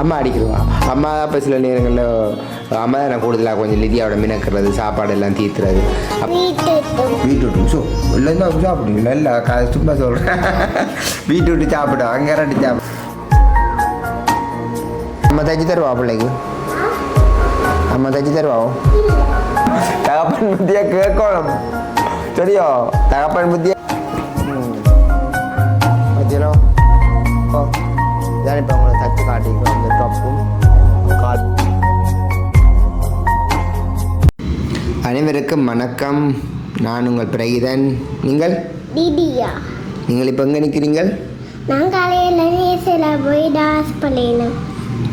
அம்மா அடிக்கிறவா? அம்மா இப்போ சில நேரங்களில் அம்மா தான் கூடுதலாக கொஞ்சம் லிதியாவோட மினக்கிறது சாப்பாடு எல்லாம் வீட்டு விட்டு ஸோ இல்லைன்னா சாப்பிடுங்க இல்லை க சும்மா சொல்கிறேன் விட்டு சாப்பிடும் அங்கே ரெண்டு சாப்பிடு. அம்மா தைச்சி தருவா பிள்ளைக்கு? அம்மா தைச்சி தருவா? தகப்பன் புத்தியா கேட்கணும். சரியா தகப்பன் புத்தியா பார்த்தீங்களோ ஓ இதான் இப்போ உங்களை காட்டிக்கிறோம் இந்த டாப்பும் அனைவருக்கும் வணக்கம். நான் உங்கள் பிரகிதன். நீங்கள்? டிடியா நீங்கள் இப்போ எங்கே நிற்கிறீங்கள் நான் காலையில் நேசில் போய் டான்ஸ் பண்ணினேன்.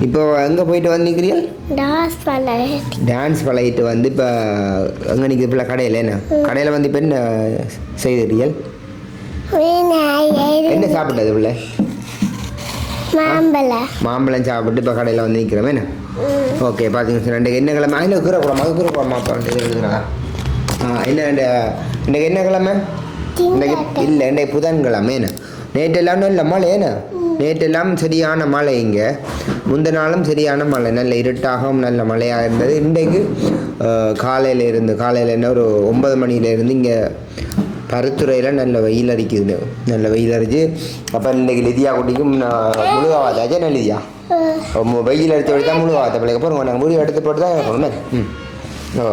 இப்போ எங்கே போயிட்டு வந்து நிற்கிறீர்கள்? டான்ஸ் பண்ண டான்ஸ் பழகிட்டு வந்து இப்போ எங்கே நிற்கிற பிள்ளை கடையில் என்ன? கடையில் வந்து இப்போ என்ன செய்கிறீர்கள்? என்ன சாப்பிட்டது பிள்ளை? மாம்பழ. மாம்பழம் சாப்பிட்டு இப்போ கடையில் வந்து நிற்கிறோம் என்ன? ஓகே சார் ரெண்டு என்ன கிழமை? அதில் கீரை குழம்பு அது கீரை குழம்பு அப்போ இருக்கிறதா என்ன ரெண்டு இன்றைக்கு என்ன கிழமை? இன்றைக்கு இல்லை இன்றைக்கு புதன்கிழமை என்ன? நேற்றெல்லாம் நல்ல மழை என்ன? நேற்றெல்லாம் சரியான மழை இங்கே. முந்த நாளும் சரியான மழை நல்ல இருட்டாகவும் நல்ல மழையாக இருந்தது. இன்றைக்கு காலையில் இருந்து காலையில் என்ன ஒரு ஒன்பது மணியிலேருந்து இங்கே பருத்துறையில் நல்ல வெயில் அடிக்குது. நல்ல வெயில் அடிச்சு அப்போ இன்றைக்கி லிதியா குட்டிக்கும் முழுகாவாத அஜய் லிதியா வெயில் எடுத்து விட்டு தான் முழுகாவாத பிள்ளைக்கு போகிறோம் நாங்கள் முடி எடுத்து போட்டு தான் இருக்கணுமே ம். ஓ.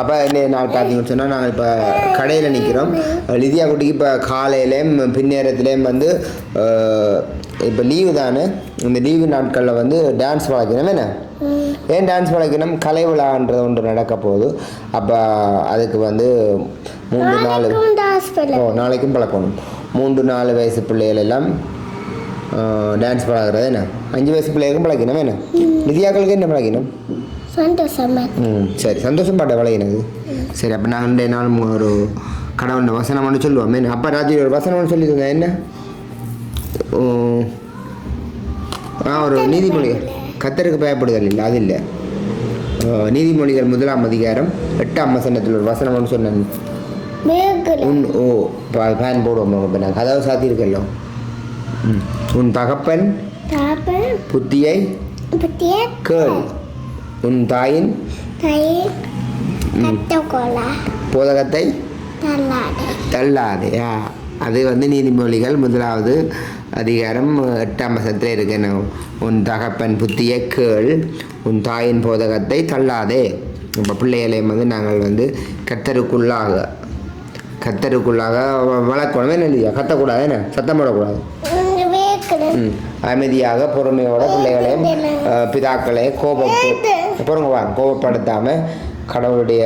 அப்போ இந்த நாள் பார்த்தீங்கன்னு சொன்னால் நாங்கள் இப்போ கடையில் நிற்கிறோம் லிதியா குட்டிக்கு இப்போ காலையிலேயும் பின்னேரத்துலேயும் வந்து இப்போ லீவு தானே? இந்த லீவு நாட்களில் வந்து டான்ஸ் பழக்கணும் என்ன? ஏன் டான்ஸ் பழக்கணும் கலை விழான்றது ஒன்று நடக்க போகுது. அப்போ அதுக்கு வந்து மூன்று டான்ஸ் பண்ண ஓ நாளைக்கும் பழக்கணும் மூன்று நாலு வயசு பிள்ளைகள் எல்லாம் டான்ஸ் பழகிறது என்ன? அஞ்சு வயசு பிள்ளைகளுக்கும் பழக்கணும் என்ன? நிதியாக்களுக்கு என்ன பழக்கணும் சந்தோஷமா. ம் சரி. சந்தோஷம் பாட்ட பழகினது. சரி அப்போ நாங்கள் ரெண்டு நாள் ஒரு கடவுள் வசனம் ஒன்று சொல்லுவோம் என்ன? அப்பா ராத்திரி ஒரு வசனம் ஒன்று சொல்லி தந்தேன் என்ன ஆ ஒரு நீதிமொழிகள் கத்தருக்கு பயப்படுதல் இல்லை அது இல்லை. நீதிமொழிகள் முதலாம் அதிகாரம் எட்டாம் வசனத்தில் ஒரு வசனம் ஒன்று சொன்னேன். உன் ஓ ஃபேன் போடுவோம் இப்போ நான் கதவு சாத்தியிருக்கല്ലോ ம். உன் தகப்பன் புத்தியை பத்திய கேள். உன் தாயின் போதகத்தை தள்ளாதே. அது வந்து நீதிமொழிகள் முதலாவது அதிகாரம் எட்டாம் வசத்தில் இருக்கு. என்ன உன் தகப்பன் புத்தியை கேள். உன் தாயின் போதகத்தை தள்ளாதே. இப்போ பிள்ளைகளையும் வந்து நாங்கள் வந்து கத்தருக்குள்ளாக கத்தருக்குள்ளாக வளர்க்கணும். என்ன கத்தக்கூடாது என்ன? சத்தம் போடக்கூடாது. அமைதியாக பொறுமையோட பிள்ளைகளையும் அஹ், பிதாக்களை கோபம் பொறுங்க வாங்க கோபப்படுத்தாமல் கடவுளுடைய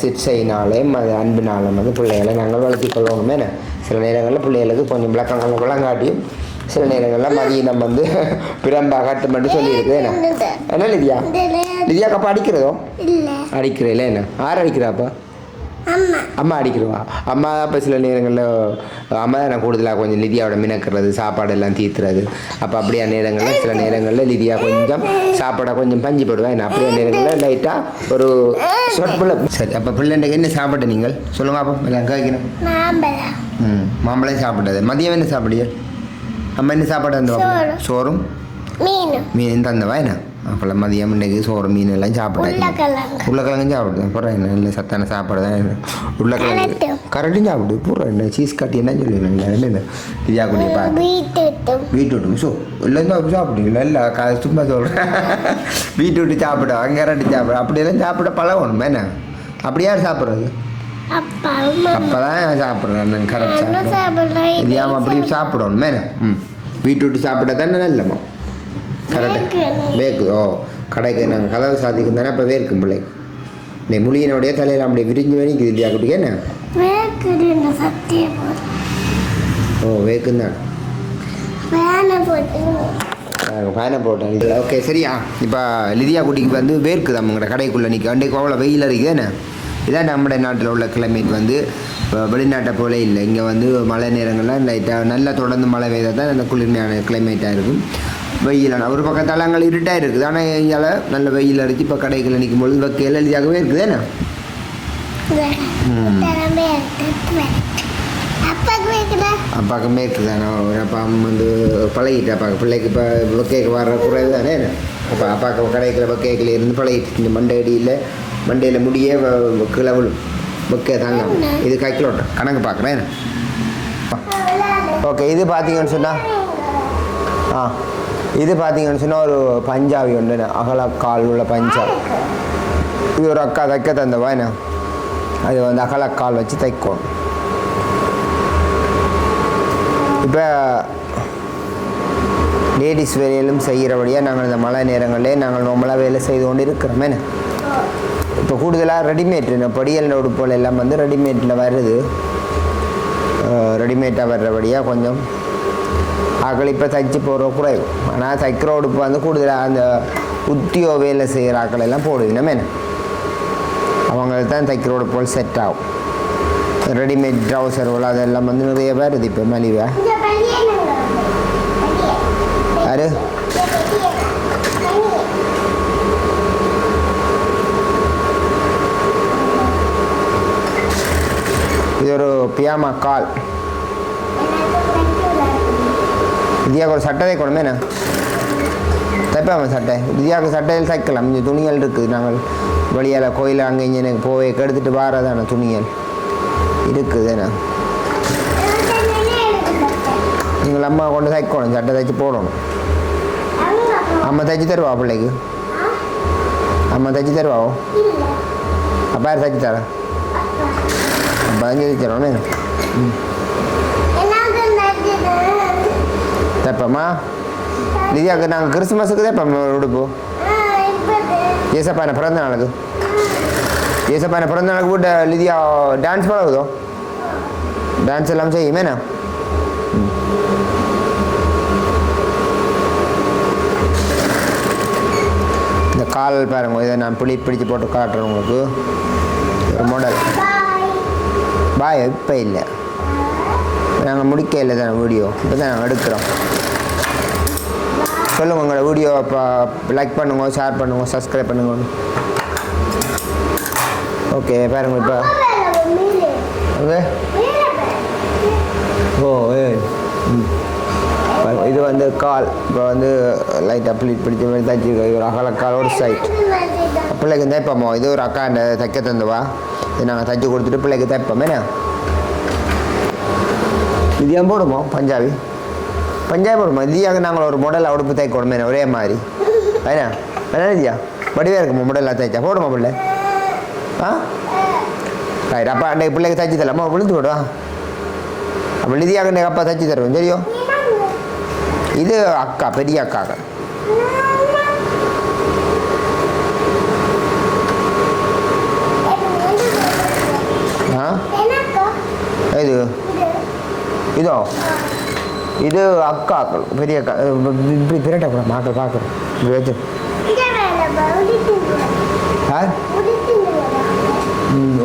சிற்சையினாலேயும் அது அன்பினாலும் வந்து பிள்ளைகளை நாங்கள் வளர்த்தி கொள்ளணும் என்ன? சில நேரங்களில் பிள்ளைகளுக்கு கொஞ்சம் விளக்கங்கள் விளங்காட்டியும் சில நேரங்களில் மதியம் வந்து பிரம்பா கட்டுமென்று சொல்லியிருக்கு. என்ன? என்ன லிதியா? லிதியா கப்பா அடிக்கிறதோ? இல்ல. அடிக்கிறீல்ல என்ன? யார் அடிக்கிறாப்பா? அம்மா. அடிக்கிறவா? அம்மா தான் இப்போ சில நேரங்களில் அம்மா தான் நான் கூடுதலாக கொஞ்சம் லிதியாவோட மினக்கிறது சாப்பாடு எல்லாம் தீத்துறது. அப்போ அப்படியே நேரங்களில் சில நேரங்களில் லிதியா கொஞ்சம் சாப்பாடை கொஞ்சம் பஞ்சு போடுவேன் அப்படியே நேரங்களில் லைட்டாக ஒரு பிள்ளை சரி அப்போ பிள்ளைண்டைக்கு என்ன சாப்பிட்ட நீங்கள்? சொல்லுங்க அப்போ எல்லாம் கேட்கணும் ம் மாம்பழம் சாப்பிட்டது. மதியம் என்ன சாப்பிடுங்க அம்மா என்ன சாப்பாடு தந்தவா? சோறு. சோறும்? மீன் மீன் தந்தவா என்ன? அப்போல்லாம் மதியம் இன்னைக்கு சோறு மீன் எல்லாம் சாப்பிட்டாச்சு. உருளைக்கிழங்கு. உருளைக்கிழங்கு சாப்பிடுது. அப்புறம் என்ன இல்லை சத்தான சாப்பாடு தான் உருளைக்கிழங்கு. கரெக்டு. கரெக்டும் சாப்பிடு பூரா என்ன சீஸ் கட்டி என்ன சொல்லிடுங்க என்ன இதா குடிய பா பீட்ரூட்டும். பீட்ரூட் ஸோ இல்லைன்னா சாப்பிடுங்களா இல்லை க சும்மா சொல்கிறேன் பீட்ரூட் சாப்பிட கேரட் சாப்பிட. அப்படியெல்லாம் சாப்பிட பழகணும் என்ன? அப்படி யார் சாப்பிட்றது? அப்பாவும் அப்போ தான் சாப்பிட்றேன் கரெக்ட் சாப்பிட்றேன் அப்படி சாப்பிடணும் என்ன? ம். பீட்ரூட் சாப்பிட்டா தானே நல்லம்மா கரெக்டாக வேக்கு ஓ கடைக்கு நாங்கள் கதவு சாதிக்கும் தானே இப்போ வேர்க்கும் பிள்ளை. இந்த முழியினுடைய தலையில் அப்படியே விரிஞ்சு வரைக்கும் இல்லையா குட்டிக்கு என்ன? ஓ வேக்கும் தான். வேனை போட்டு. ஃபேனை போட்டேன். இல்லை ஓகே சரியா. இப்போ லிதியா குட்டிக்கு வந்து வேர்க்குது அவங்களோட கடைக்குள்ளே நிற்க அன்றைக்கு அவ்வளோ வெயில் அடிக்குது என்ன? இதான் நம்முடைய நாட்டில் உள்ள கிளைமேட் வந்து. வெளிநாட்டை போல இல்லை. இங்கே வந்து மழை நேரங்கள்லாம் லைட்டாக நல்லா தொடர்ந்து மழை பெய்தால் தான் நல்ல குளிர்மையான கிளைமேட்டாக இருக்கும். வெயிலான ஒரு பக்கத்தால் அங்கே இருட்டாக இருக்குது. ஆனால் இங்கால நல்ல வெயில் அடிச்சு இப்போ கடைக்குள்ள நிற்கும் பொழுது வைக்கையில் எளிதாகவே இருக்குது. என்ன? அப்பாவுக்கு மேற்கு தானே அப்பா வந்து பழகிட்டு அப்பாவுக்கு பிள்ளைக்கு இப்போ வெக்கைக்கு வர்ற குறைவு தானே? அப்போ அப்பாவுக்கு கடைக்கிற வெக்கைக்கில் இருந்து பழகிட்டு இந்த மண்டை அடியில் மண்டையில் முடியே விழும் வெக்கை தாங்க இது கைக்கிலோட்டம் கணக்கு பார்க்குறேன். ஓகே இது பார்த்தீங்கன்னு சொன்னால் ஆ. இது பார்த்தீங்கன்னு சொன்னால் ஒரு பஞ்சாபி ஒன்று அகலக்கால் உள்ள பஞ்சாபி. இது ஒரு அக்கா தைக்க தந்தவா என்ன? அது வந்து அகலக்கால் வச்சு தைக்கும். இப்போ லேடிஸ் வேலையிலும் செய்கிறபடியாக நாங்கள் இந்த மழை நேரங்களிலே நாங்கள் நம்மளாக வேலை செய்து கொண்டு இருக்கிறோம் என்ன? இப்போ கூடுதலாக ரெடிமேட் என்ன? படியல் உடுப்புகள் எல்லாம் வந்து ரெடிமேட்டில் வருது. ரெடிமேட்டாக வர்றபடியாக கொஞ்சம் ஆக்கள் இப்போ தைச்சு போடுற குறைவு. ஆனால் தைக்கிற உடுப்பு வந்து கூடுதலாக அந்த உத்தியோ வேலை செய்கிற ஆக்கள் எல்லாம் போடுவீங்க என்ன? அவங்களுக்கு தான் தைக்கிற உடுப்புகள் செட் ஆகும். ரெடிமேட் ட்ரௌசர்கள் அதெல்லாம் வந்து நிறைய வருது இப்போ மலிவா. யாரு? இது ஒரு பியாமா கால். வித்யாவுக்கு ஒரு சட்டை தைக்கணுமே என்ன? தைப்பாம சட்டை. வித்யாவுக்கு சட்டையில் தைக்கலாம். இங்கே துணிகள் இருக்குது. நாங்கள் வழியால் கோயில் அங்கே இங்கே எனக்கு போய் எடுத்துகிட்டு வாரதான துணிகள். இருக்குது என்ன? எங்கள் அம்மா கொண்டு தைக்கணும். சட்டை தைச்சு போடணும். அம்மா தைச்சு தருவா பிள்ளைக்கு? அம்மா தைச்சு தருவாவோ அப்பா யார் தைச்சு தரேன் அப்பா தான் தைச்சு தைப்பம்மா லிதியாவுக்கு நாங்கள் கிறிஸ்துமஸுக்கு தைப்போம் உடுப்பு? ஏசப்பான பிறந்த நாளுக்கு? ஏசப்பான பிறந்த நாளுக்கு போட்டு லிதியா டான்ஸ் பழகுதோ டான்ஸ் எல்லாம் செய்யுமேண்ணா? இந்த கால் பாருங்க இதை நான் பிடி பிடிச்சு போட்டு காட்டுறேன் உங்களுக்கு. ஒரு மாடல் பாய் இப்போ இல்லை. நாங்கள் முடிக்க இல்லை தானே வீடியோ. இப்போ தான் நாங்கள் எடுக்கிறோம். சொல்லுங்கள் உங்களோட வீடியோ இப்போ லைக் பண்ணுங்க ஷேர் பண்ணுங்க சப்ஸ்கிரைப் பண்ணுங்க. ஓகே பாருங்க இப்போ. ஓகே ஓ ஏ. இது வந்து கால் இப்போ வந்து லைட்டாக பிளீட் பிடிச்ச மாதிரி தச்சு ஒரு கால் ஒரு சைட் பிள்ளைக்கு தைப்போமோ? இது ஒரு அக்கா தைக்க தந்துவா? இது நாங்கள் தைச்சி கொடுத்துட்டு பிள்ளைக்கு தைப்போம் என்ன? ஏன் போடுமோ பஞ்சாபி. பஞ்சாபி போடுமா இந்தியாவுக்கு நாங்கள் ஒரு மாடல் உடுப்பு தைக்கணுமே ஒரே மாதிரி. என்ன என்ன இந்தியா வடிவாக இருக்குமா மாடலாக தைச்சா? போடுமா பிள்ளை? ஆ? ரைட் அப்பா அன்றைக்கு பிள்ளைக்கு தைச்சு தரலாமா? விழுந்து விடுவா அப்போ லிதியாக அன்றைக்கு அப்பா தைச்சு தருவோம் தெரியும்? இது அக்கா பெரிய அக்காங்க. ஆ? இது இதோ இது அக்காக்கள் பெரிய அக்கா இப்படி பிரட்ட கூட மாக்கள் பார்க்குறோம் வச்சு.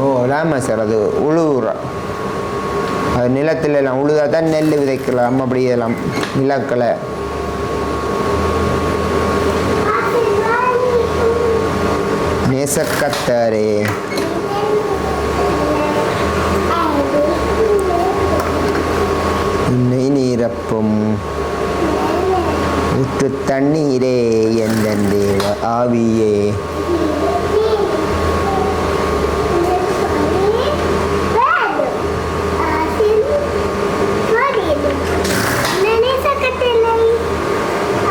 ஓ ராமா சார் அது உழுவுற. அது நிலத்தில் எல்லாம் உழுதா தான் நெல் விதைக்கலாம் அப்படி எல்லாம் நிலக்களை நேசக்கத்தரே. உத்து தண்ணீரே எந்தன் தேவ ஆவியே.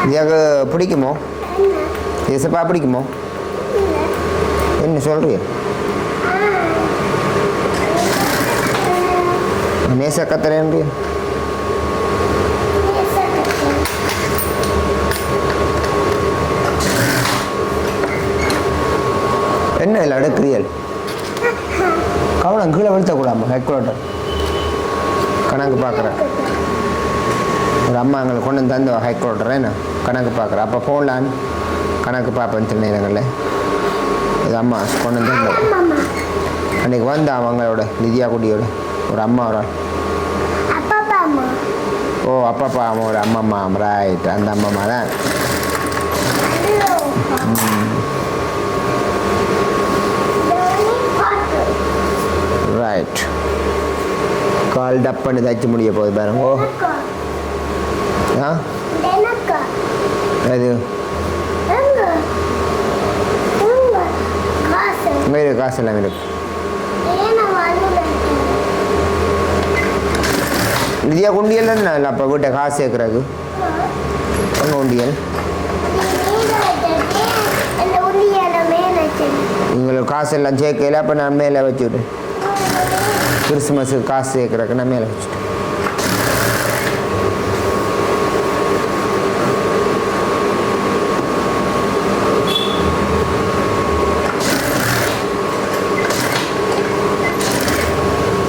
இதாக பிடிக்குமோ? இசப்பா பிடிக்குமோ? என்ன சொல்றிய? நேசக்கத்தரேன்றிய என்ன இல்லை அடுக்கிறீர்கள் கவனம் கீழே விழுத்தக்கூடாமா ஹெட்குவார்ட்டர் கணக்கு பார்க்குறேன் ஒரு அம்மா எங்களுக்கு கொண்டு வந்து தந்த ஹைகோர்ட்டர் என்ன? கணக்கு பார்க்குறேன் அப்போ ஃபோன்லான் கணக்கு பார்ப்பேன் சில நேரங்களில் இது அம்மா கொண்டு வந்து தந்தது அன்றைக்கி வந்தா அவங்களோட நிதியா குடியோட ஒரு அம்மா ஒரு. ஓ அப்பப்பா அம்மா ஒரு அம்மம்மா ரைட் அந்த அம்மம்மா தான் ரைட் கால் டப்புன்னு தச்சு முடிய போகுது பாருங்க ஓ ஆ அது இங்கே காசு எல்லாம் இருக்கு நிதியா குண்டியல் தானே இல்லை அப்போ வீட்டை காசு சேர்க்குறாக்கு அங்கே வச்சிருக்கேன் உங்களுக்கு காசு எல்லாம் சேர்க்கல அப்போ நான் மேலே வச்சுவிட்டேன் கிறிஸ்மஸுக்கு காசு சேர்க்குறக்கு நான் மேலே வச்சுட்டேன்.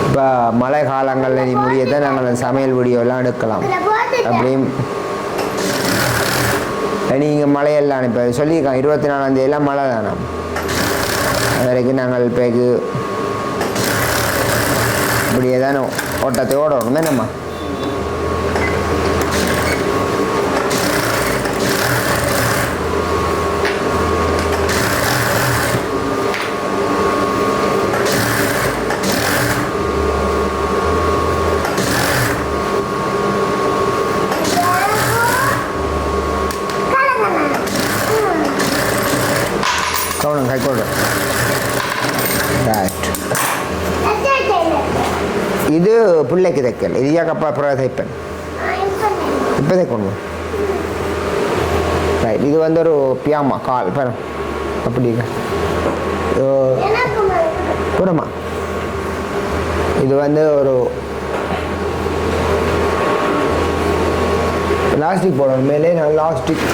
இப்போ மழை காலங்களில் நீ முடியத்தான் நாங்கள் அந்த சமையல் வீடியோலாம் எடுக்கலாம். அப்படியும் நீங்கள் மழையெல்லாம் இப்போ சொல்லியிருக்கோம் இருபத்தி நாலாம் தேதியெல்லாம் மழை தானே அது வரைக்கும் நாங்கள் இப்போ இப்படியே தானே ஓட்டத்தை ஓடணும் என்னம்மா கவனம் கை கொடு ரைட் இது பிள்ளைக்கு தைக்கல். இது அப்பா அப்புறம் தைப்பேன்? இப்போ தைக்கணும் ரைட் இது வந்து ஒரு பியாமா கால் பாரு. அப்படி புறமா இது வந்து ஒரு லாஸ்டிக் போடணும். மேலே நான் லாஸ்டிக்.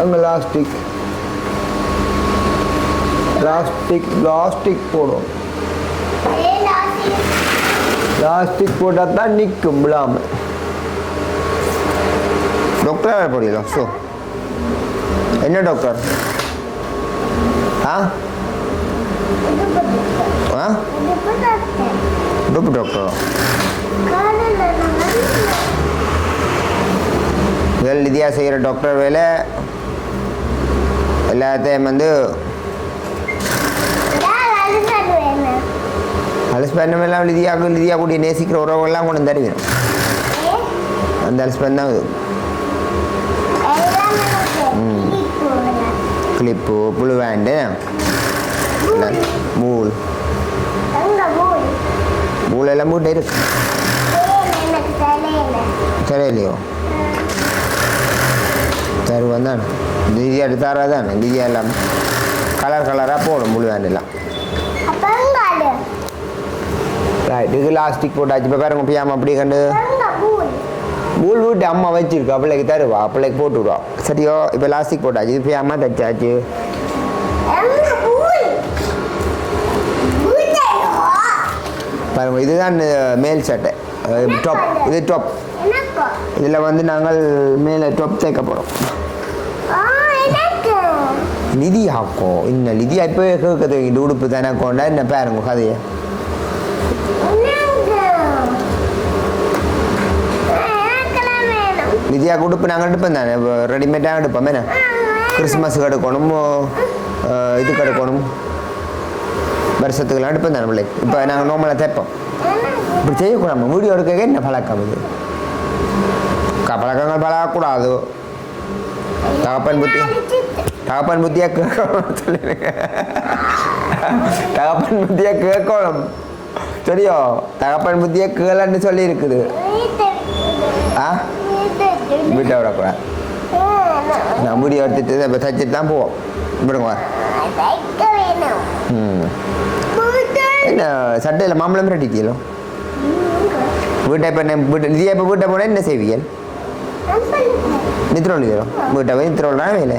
அங்கே லாஸ்டிக். லாஸ்டிக் லாஸ்டிக் போடும் பிளாஸ்டிக் போட்டால் தான் நிற்கும் விழாமல் டாக்டர் போடலாம் ஸோ என்ன டாக்டர் ஆ? ஆ? டூப்பு டாக்டர் முதல் நிதியாக செய்கிற டாக்டர் வேலை எல்லாத்தையும் வந்து ஹஸ்பண்ட் எல்லாம் லிதியாவுக்கு லிதியா கூடிய நேசிக்கிற உறவுகள்லாம் கொண்டு வந்து தருவேன். அந்த ஹஸ்பண்ட் தான் இது. கிளிப்பு புழுவேண்டு. மூல் மூல். எல்லாம் போட்டு இருக்கு. தெரியலையோ இல்லையோ தருவன் தான் திதியா எடுத்தாரா தானே திதியா எல்லாம் கலர் கலராக போடும் முழுவேண்டு எல்லாம் ரைட் இது லாஸ்டிக் போட்டாச்சு இப்போ பாருங்க பியாம அப்படி கண்டு மூல் வீட்டு அம்மா வச்சிருக்கு பிள்ளைக்கு தருவா பிள்ளைக்கு போட்டு விடுவா சரியோ இப்போ லாஸ்டிக் போட்டாச்சு இது பியாம தைச்சாச்சு பாருங்க இதுதான் மேல் சட்டை டாப் இது டாப் இதில் வந்து நாங்கள் மேலே டாப் தைக்க போகிறோம் நிதி ஆக்கும் இன்னும் நிதியா இப்போ கேட்குது இந்த உடுப்பு தானே கொண்டா என்ன பாருங்க கதையை நிதியா உடுப்பு நாங்கள் எடுப்போம் தானே ரெடிமேடாக எடுப்போம் என்ன கிறிஸ்மஸுக்கு எடுக்கணும் அஹ், இதுக்கு எடுக்கணும் வருஷத்துக்குலாம் எடுப்போம் தானே பிள்ளைக்கு இப்போ நாங்கள் நோமலாக தைப்போம் இப்படி செய்யக்கூடாது வீடியோ எடுக்க என்ன பழக்கம் இது பழக்கங்கள் பழகக்கூடாது தகப்பன் புத்தி தகப்பன் புத்தியாக கேட்கணும் சொல்லிடுங்க தகப்பன் புத்தியாக கேட்கணும் சரியோ தகப்பன் புத்தியாக கேளன்னு சொல்லி இருக்குது ஆ வீட்டை விடக்கூடாது நான் வீடியோ எடுத்துட்டு இப்போ தச்சுட்டு தான் போவோம். விடுங்க. ம். என்ன சட்டையில் மாம்பழம் ரெட்டிட்டீங்களோ வீட்டை இப்போ வீட்டை நிதியா இப்போ வீட்டை போனால் என்ன செய்வீங்க நித்திரோல் தரும் வீட்டை போய் நித்திரோல் தான் வேலை?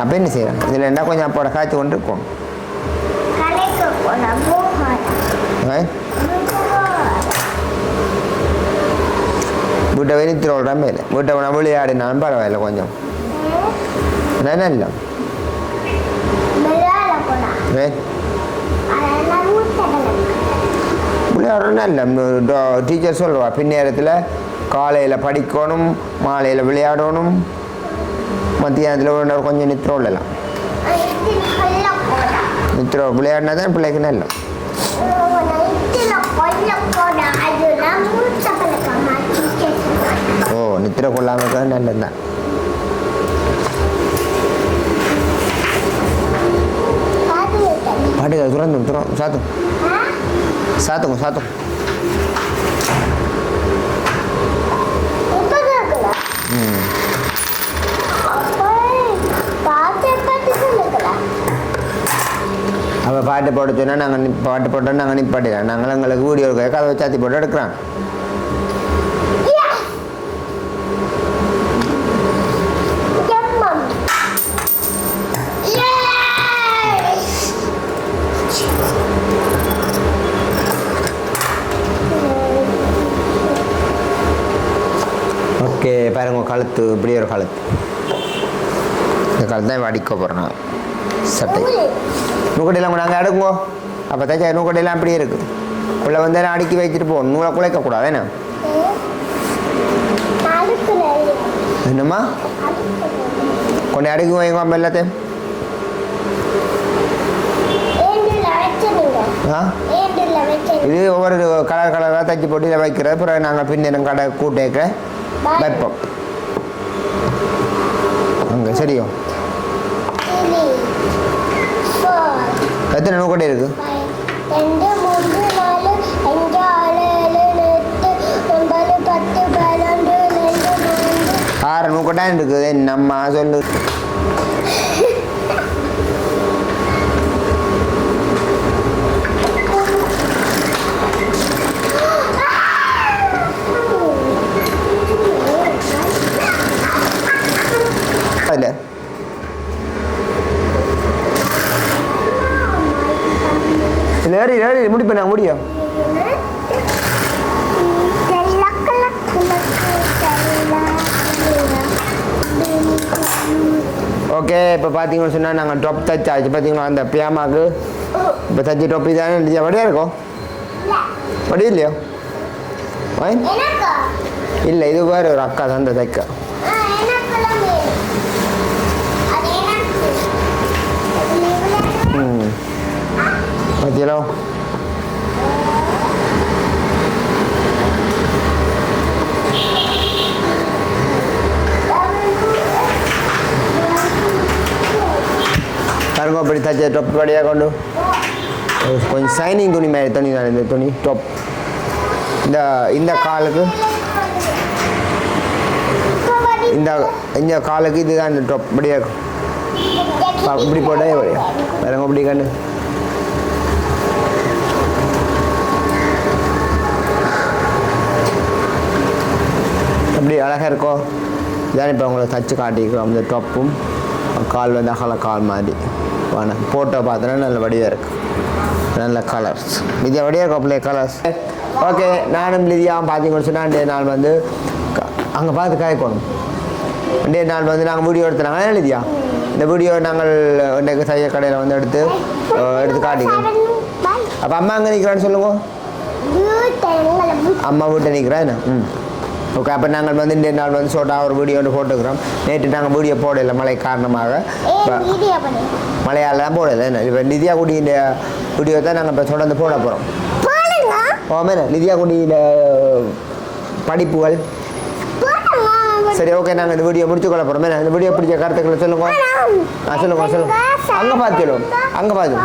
அப்போ என்ன செய்யலாம் இதில் என்ன கொஞ்சம் அப்போட காய்ச்சி கொண்டு இருக்கும் ஆ? வீட்டை நித்திரோல் தான் வேலை வீட்டை போனால் விளையாடினாலும் பரவாயில்ல கொஞ்சம் ஏ விளையாடுறோம் இல்லை டீச்சர் சொல்லுவா பின்னேரத்தில் காலையில் படிக்கணும் மாலையில் விளையாடணும் மத்தியானத்தில் ஒரு கொஞ்சம் நித்திரம் விடலாம் நித்திரம் விளையாடினா தான் பிள்ளைக்கு நல்ல நித்திர கொள்ளாமல் இருக்கிறது நல்லது தான் பாத்து பாட்டுக்கு துறந்து துறம் சாத்தும் சாத்துங்க சாத்தும் இப்ப அவள் பாட்டு போட சொன்னால் நாங்கள் பாட்டு போட்டோம் நாங்கள் நிப்பாட்டிக்கலாம் நாங்கள் எங்களுக்கு வீடியோ கதை வச்சாத்தி போட்டு எடுக்கிறோம் பாருங்க கழுத்து இப்படி ஒரு கழுத்து. இந்த கழுத்து தான் அடிக்க போகிறோம் சட்டை. நூக்கடையெல்லாம் கூட நாங்கள் அடுக்குங்கோ. அப்போ தைச்சா நூக்கடையெல்லாம் அப்படியே இருக்குது உள்ள வந்து அடுக்கி வச்சுட்டு போகணும் நூலை குலைக்கக்கூடாது என்ன? என்னம்மா? கொண்டு அடுக்கி வைங்க எல்லாத்தையும். ஆ? இது ஒவ்வொரு கலர் கலராக தைச்சி போட்டு இதை வைக்கிறது. அப்புறம் நாங்கள் பின்ன கடை கூட்டேக்க வைப்போம் அங்கே சரியோ. எத்தனை நூக்கடை இருக்குது five, ரெண்டு மூன்று நாலு அஞ்சு ஆறு நூக்கட்டான் இருக்குது. என்னம்மா சொல்லு அதில் ஏறி ஏறி முடிப்பேன் நான் முடியும் ஓகே இப்போ பார்த்தீங்கன்னு சொன்னால் நாங்கள் டாப் தச்சாச்சு பார்த்தீங்களா அந்த பியாமாக்கு இப்போ தச்சு டொப்பி தானே வடியாக இருக்கும் வடி இல்லையோ? இல்லை இது வேறு ஒரு அக்கா தான் தைக்க ஆ, எனக்கெல்லாம் வேணும். அது எனக்கு. அது இவ்வளவு ம் đi đâu பாருங்க அப்படி தச்ச டொப் வழியாக கொண்டு கொஞ்சம் சைனிங் துணி மாதிரி துணி தான் இந்த துணி டொப் இந்த இந்த காலுக்கு. இந்த இந்த காலுக்கு இதுதான் இந்த டொப் இப்படியா இருக்கும் இப்படி போட்டே பாருங்க அப்படி கண்டு எப்படி அழகாக இருக்கோ இதான் இப்போ உங்களை தச்சு காட்டிக்கிறோம் இந்த டொப்பும் கால் வந்து அகல கால் மாதிரி. வாங்க ஃபோட்டோ பார்த்தோன்னா நல்ல வடிவாக இருக்கு. நல்ல கலர்ஸ் இது வடிவாக இருக்கும் அப்படியே கலர்ஸ் ஓகே நானும் லிதியாவும் பார்த்தீங்கன்னு சொன்னால் அன்றைய நாள் வந்து அங்கே பார்த்து காய்க்கணும். அன்றைய நாள் வந்து நாங்கள் வீடியோ எடுத்துனாங்க லிதியா? இந்த வீடியோ நாங்கள் இன்றைக்கு தைய கடையில் வந்து எடுத்து எடுத்து காட்டிக்கிறோம். அப்போ அம்மா அங்கே நிற்கிறான்னு சொல்லுங்க. அம்மா வீட்டை நிற்கிறா என்ன? ம். ஓகே அப்போ நாங்கள் வந்து இந்த நாள் வந்து சோட்டா ஒரு வீடியோ ஒன்று போட்டுக்கிறோம் நேற்று நாங்கள் வீடியோ போடல மழை காரணமாக. இப்ப மழையால் தான் போடல. என்ன இப்போ நிதியா குடியின் வீடியோ தான் நாங்கள் இப்போ தொடர்ந்து போட போகிறோம் ஓமே நிதியா குடியில் படிப்புகள். சரி ஓகே நாங்கள் இந்த வீடியோ முடிச்சு கொள்ள போகிறோம் இந்த வீடியோ பிடிச்ச கருத்துக்களை சொல்லுங்க. ஆ சொல்லுங்க சொல்லுங்க. அங்கே பார்த்து சொல்லுவோம் அங்கே பார்த்து.